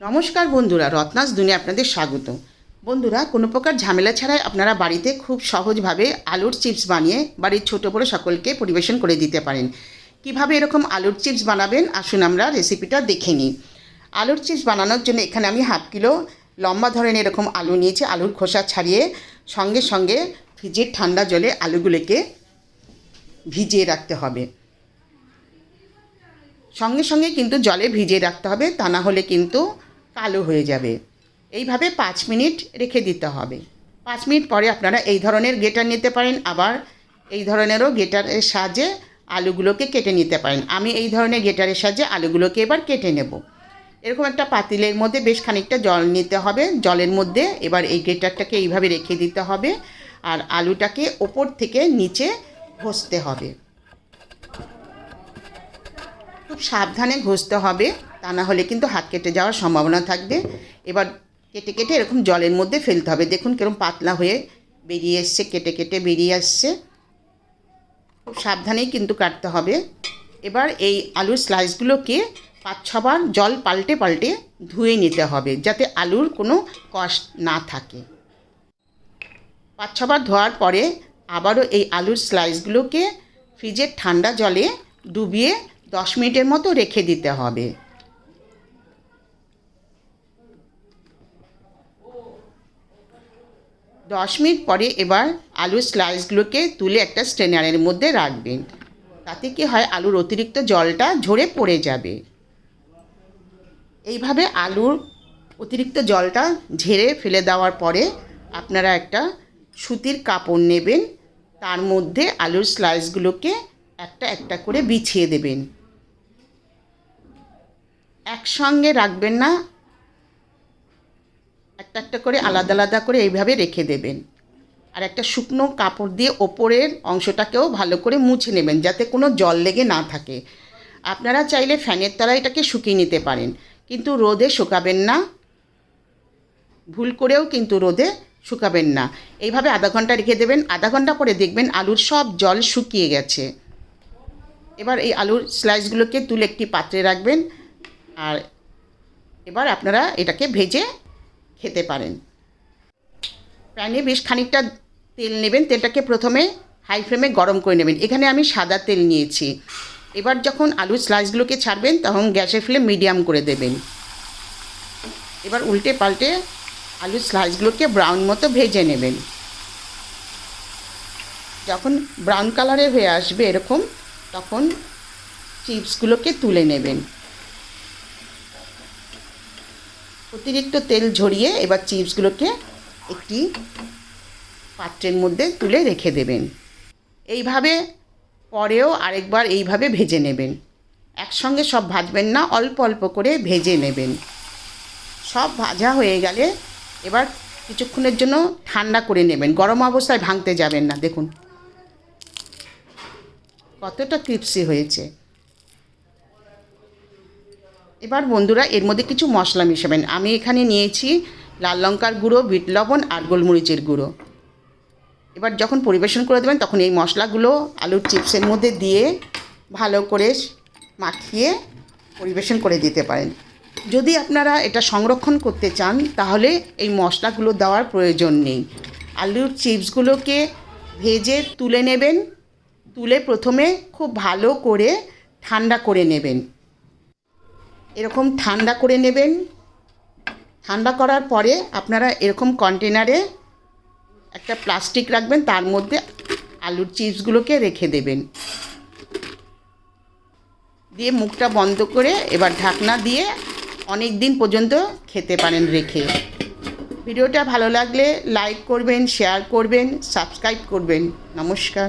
নমস্কার বন্ধুরা, রত্নাস দুনিয়া আপনাদের স্বাগত। বন্ধুরা, কোনো প্রকার ঝামেলা ছাড়াই আপনারা বাড়িতে খুব সহজভাবে আলুর চিপস বানিয়ে বাড়ির ছোট বড়ো সকলকে পরিবেশন করে দিতে পারেন। কীভাবে এরকম আলুর চিপস বানাবেন? আসুন আমরা রেসিপিটা দেখে নিই। আলুর চিপস বানানোর জন্য এখানে আমি হাফ কিলো লম্বা ধরনের এরকম আলু নিয়েছি, আলুর খোসা ছাড়িয়ে সঙ্গে সঙ্গে ভিজে ঠান্ডা জলে আলুগুলোকে ভিজিয়ে রাখতে হবে। সঙ্গে সঙ্গে কিন্তু জলে ভিজিয়ে রাখতে হবে, তা না হলে কিন্তু কালো হয়ে যাবে। এইভাবে পাঁচ মিনিট রেখে দিতে হবে। পাঁচ মিনিট পরে আপনারা এই ধরনের গেটার নিতে পারেন, আবার এই ধরনেরও গেটারের সাহায্যে আলুগুলোকে কেটে নিতে পারেন। আমি এই ধরনের গেটারের সাহায্যে আলুগুলোকে এবার কেটে নেব। এরকম একটা পাতিলের মধ্যে বেশ খানিকটা জল নিতে হবে। জলের মধ্যে এবার এই গেটারটাকে এইভাবে রেখে দিতে হবে। আর আলুটাকে ওপর থেকে নিচে ঘষতে হবে। খুব সাবধানে ঘষতে হবে, তা না হলে কিন্তু হাত কেটে যাওয়ার সম্ভাবনা থাকবে। এবার কেটে কেটে এরকম জলের মধ্যে ফেলতে হবে। দেখুন কীরকম পাতলা হয়ে বেরিয়ে এসছে, কেটে কেটে বেরিয়ে আসছে। খুব সাবধানেই কিন্তু কাটতে হবে। এবার এই আলুর স্লাইসগুলোকে পাঁচ ছবার জল পাল্টে পাল্টে ধুয়ে নিতে হবে, যাতে আলুর কোনো কষ্ট না থাকে। পাঁচ ছবার ধোয়ার পরে আবারও এই আলুর স্লাইসগুলোকে ফ্রিজের ঠান্ডা জলে ডুবিয়ে দশ মিনিটের মতো রেখে দিতে হবে। দশ মিনিট পরে এবার আলুর স্লাইসগুলোকে তুলে একটা স্ট্রেনারের মধ্যে রাখবেন। তাতে কি হয়, আলুর অতিরিক্ত জলটা ঝরে পড়ে যাবে। এইভাবে আলুর অতিরিক্ত জলটা ঝেড়ে ফেলে দেওয়ার পরে আপনারা একটা সুতির কাপড় নেবেন। তার মধ্যে আলুর স্লাইসগুলোকে একটা একটা করে বিছিয়ে দেবেন। একসঙ্গে রাখবেন না। একটা একটা করে আলাদা আলাদা করে এইভাবে রেখে দেবেন। আর একটা শুকনো কাপড় দিয়ে ওপরের অংশটাকেও ভালো করে মুছে নেবেন যাতে কোনো জল লেগে না থাকে। আপনারা চাইলে ফ্যানের তলায় এটাকে শুকিয়ে নিতে পারেন, কিন্তু রোদে শুকাবেন না। ভুল করেও কিন্তু রোদে শুকাবেন না। এইভাবে আধা ঘণ্টা রেখে দেবেন, আধা ঘণ্টা পরে দেখবেন আলুর সব জল শুকিয়ে গেছে। এবার এই আলুর স্লাইসগুলোকে তুলে একটি পাত্রে রাখবেন। আর এবার আপনারা এটাকে ভেজে খেতে পারেন। প্যানে বেশ খানিকটা তেল নেবেন, তেলটাকে প্রথমে হাই ফ্লেমে গরম করে নেবেন। এখানে আমি সাদা তেল নিয়েছি। এবার যখন আলুর স্লাইসগুলোকে ছাড়বেন, তখন গ্যাসের ফ্লেম মিডিয়াম করে দেবেন। এবার উল্টে পাল্টে আলুর স্লাইসগুলোকে ব্রাউন মতো ভেজে নেবেন। যখন ব্রাউন কালারের হয়ে আসবে এরকম, তখন চিপসগুলোকে তুলে নেবেন। অতিরিক্ত তেল ঝরিয়ে এবার চিপসগুলোকে একটি পাত্রের মধ্যে তুলে রেখে দেবেন। এইভাবে পরেও আরেকবার এইভাবে ভেজে নেবেন। একসঙ্গে সব ভাজবেন না, অল্প অল্প করে ভেজে নেবেন। সব ভাজা হয়ে গেলে এবার কিছুক্ষণের জন্য ঠান্ডা করে নেবেন। গরম অবস্থায় ভাঙতে যাবেন না, দেখুন। কতটা ক্রিপসি হয়েছে। এবার বন্ধুরা, এর মধ্যে কিছু মশলা মিশাবেন। আমি এখানে নিয়েছি লাল লঙ্কার গুঁড়ো, বিট লবণ আর গোলমরিচের গুঁড়ো। এবার যখন পরিবেশন করে দেবেন, তখন এই মশলাগুলো আলুর চিপসের মধ্যে দিয়ে ভালো করে মাখিয়ে পরিবেশন করে দিতে পারেন। যদি আপনারা এটা সংরক্ষণ করতে চান, তাহলে এই মশলাগুলো দেওয়ার প্রয়োজন নেই। আলুর চিপসগুলোকে ভেজে তুলে নেবেন। তুলে প্রথমে খুব ভালো করে ঠান্ডা করে নেবেন। এরকম ঠান্ডা করে নেবেন। ঠান্ডা করার পরে আপনারা এরকম কন্টেনারে একটা প্লাস্টিক রাখবেন, তার মধ্যে আলুর চিপসগুলোকে রেখে দেবেন। দিয়ে মুখটা বন্ধ করে এবার ঢাকনা দিয়ে অনেক দিন পর্যন্ত খেতে পারেন রেখে। ভিডিওটা ভালো লাগলে লাইক করবেন শেয়ার করবেন সাবস্ক্রাইব করবেন। নমস্কার।